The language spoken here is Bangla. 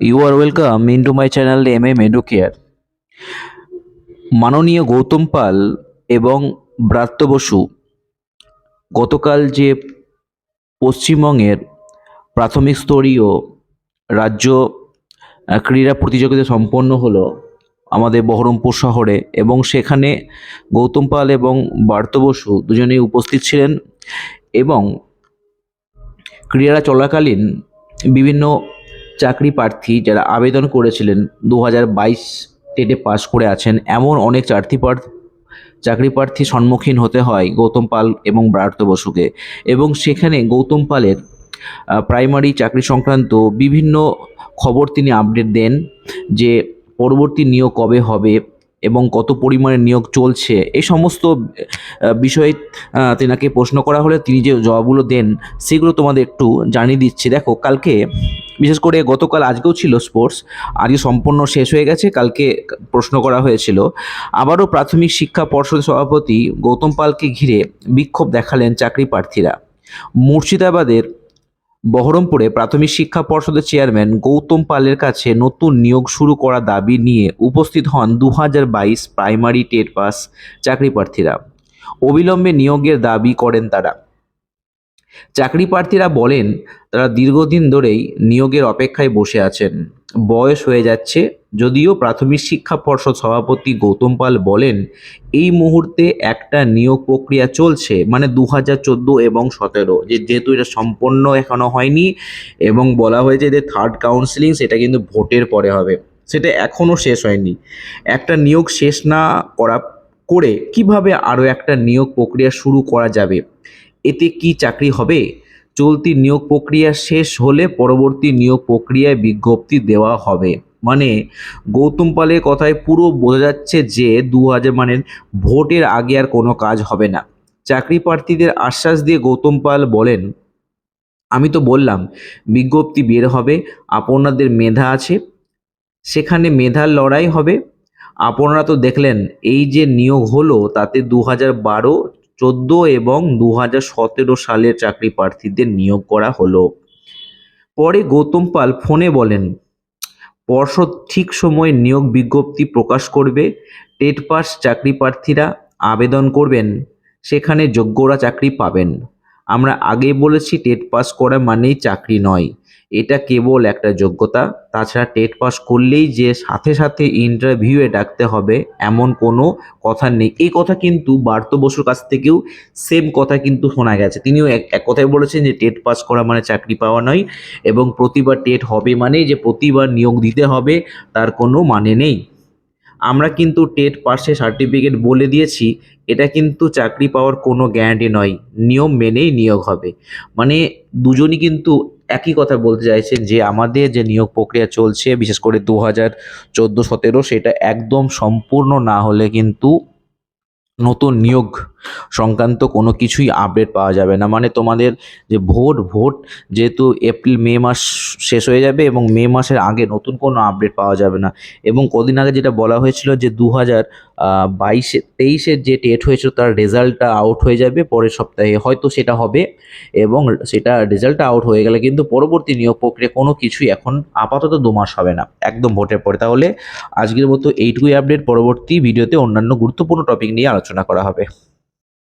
You are welcome into my channel MM Educare. মাননীয় গৌতম পাল এবং ব্রাত্য বসু, গতকাল যে পশ্চিমবঙ্গের প্রাথমিক স্তরীয় রাজ্য ক্রীড়া প্রতিযোগিতা সম্পন্ন হলো আমাদের বহরমপুর শহরে এবং সেখানে গৌতম পাল এবং ব্রাত্য বসু দুজনেই উপস্থিত ছিলেন এবং ক্রীড়া চলাকালীন বিভিন্ন চাকরি প্রার্থী যারা আবেদন করেছিলেন দু হাজার বাইশ টেটে পাস করে আছেন, এমন অনেক চাকরি চাকরি প্রার্থী সম্মুখীন হতে হয় গৌতম পাল এবং ব্রার্ত বসুকে। এবং সেখানে গৌতম পালের প্রাইমারি চাকরি সংক্রান্ত বিভিন্ন খবর তিনি আপডেট দেন যে পরবর্তী নিয়োগ কবে হবে। এবং কত পরিমাণে নিয়োগ চলছে, এই সমস্ত বিষয়ে তেনাকে প্রশ্ন করা হলে তিনি যে জবাবগুলো দেন, সেগুলো তোমাদের একটু জানিয়ে দিচ্ছি। দেখো, কালকে, বিশেষ করে গতকাল, আজকেও ছিল স্পোর্টস, আজকে সম্পূর্ণ শেষ হয়ে গেছে, কালকে প্রশ্ন করা হয়েছিল। আবারও প্রাথমিক শিক্ষা পর্ষদ সভাপতি গৌতম পালকে ঘিরে বিক্ষোভ দেখালেন চাকরি প্রার্থীরা। মুর্শিদাবাদের বহরমপুরে প্রাথমিক শিক্ষা পর্ষদের চেয়ারম্যান গৌতম পালের কাছে নতুন নিয়োগ শুরু করা দাবি নিয়ে উপস্থিত হন দু হাজার বাইশ প্রাইমারি টেট পাস চাকরি প্রার্থীরা অবিলম্বে নিয়োগের দাবি করেন তারা। চাকরি প্রার্থীরা বলেন, তারা দীর্ঘদিন ধরেই নিয়োগের অপেক্ষায় বসে আছেন। বয়স হয়ে যাচ্ছে, যদিও প্রাথমিক শিক্ষা পর্ষদ সভাপতি গৌতম পাল বলেন, এই মুহূর্তে একটা নিয়োগ প্রক্রিয়া চলছে মানে দু হাজার চোদ্দ এবং সতেরো, যে যেহেতু এটা সম্পন্ন এখনও হয়নি এবং বলা হয়েছে যে থার্ড কাউন্সিলিং সেটা কিন্তু ভোটের পরে হবে, সেটা এখনও শেষ হয়নি। একটা নিয়োগ শেষ না করা, করে কীভাবে আরও একটা নিয়োগ প্রক্রিয়া শুরু করা যাবে? এতে কি চাকরি হবে? চলতি নিয়োগ প্রক্রিয়া শেষ হলে পরবর্তী নিয়োগ প্রক্রিয়ায় বিজ্ঞপ্তি দেওয়া হবে। মানে গৌতম পালের কথায় পুরো বোঝা যাচ্ছে যে দু হাজার মানে ভোটের আগে আর কোনো কাজ হবে না। চাকরি প্রার্থীদের আশ্বাস দিয়ে গৌতম পাল বলেন, আমি তো বললাম, বিজ্ঞপ্তি বের হবে, আপনাদের মেধা আছে, সেখানে মেধার লড়াই হবে। আপনারা তো দেখলেন, এই যে নিয়োগ হলো, তাতে দু হাজার বারো চোদ্দ এবং দু হাজার সতেরো সালের চাকরি প্রার্থীদের নিয়োগ করা হলো। পরে গৌতম পাল ফোনে বলেন, পর্ষদ ঠিক সময়ে নিয়োগ বিজ্ঞপ্তি প্রকাশ করবে, টেট পাস চাকরি প্রার্থীরা আবেদন করবেন, সেখানে যোগ্যরা চাকরি পাবেন। আমরা আগে বলেছি, টেট পাস করা মানেই চাকরি নয়। এটা কেবল একটা যোগ্যতা। তাছাড়া টেট পাস করলেই যে সাথে সাথে ইন্টারভিউয়ে ডাকতে হবে, এমন কোনো কথা নেই। এই কথা কিন্তু বার্ত বসুর কাছ থেকেও সেম কথা কিন্তু শোনা গেছে। তিনিও এক কথাই বলেছেন যে টেট পাস করা মানে চাকরি পাওয়া নয় এবং প্রতিবার টেট হবে মানে যে প্রতিবার নিয়োগ দিতে হবে, তার কোনো মানে নেই। আমরা কিন্তু টেট পাসে সার্টিফিকেট বলে দিয়েছি, এটা কিন্তু চাকরি পাওয়ার কোনো গ্যারান্টি নয়। নিয়ম মেনেই নিয়োগ হবে। মানে দুজনই কিন্তু একই কথা বলতে চাইছেন যে আমাদের যে নিয়োগ প্রক্রিয়া চলছে, বিশেষ করে দু হাজার চোদ্দ সতেরো, সেটা একদম সম্পূর্ণ না হলে কিন্তু নতুন নিয়োগ সংক্রান্ত কোনো কিছুই আপডেট পাওয়া যাবে না। মানে তোমাদের যে ভোট ভোট যেহেতু এপ্রিল মে মাস শেষ হয়ে যাবে এবং মে মাসের আগে নতুন কোনো আপডেট পাওয়া যাবে না। এবং কদিন আগে যেটা বলা হয়েছিল যে দু হাজার বাইশে তেইশের যে টেট হয়েছিল তার রেজাল্টটা আউট হয়ে যাবে পরের সপ্তাহে। হয়তো সেটা হবে এবং সেটা রেজাল্টটা আউট হয়ে গেলে কিন্তু পরবর্তী নিয়োগ প্রক্রিয়া কোনো কিছুই এখন আপাতত দু মাস হবে না, একদম ভোটের পরে। তাহলে আজকের মতো এইটুকুই আপডেট পরবর্তী ভিডিওতে অন্যান্য গুরুত্বপূর্ণ টপিক নিয়ে আলোচনা করা হবে।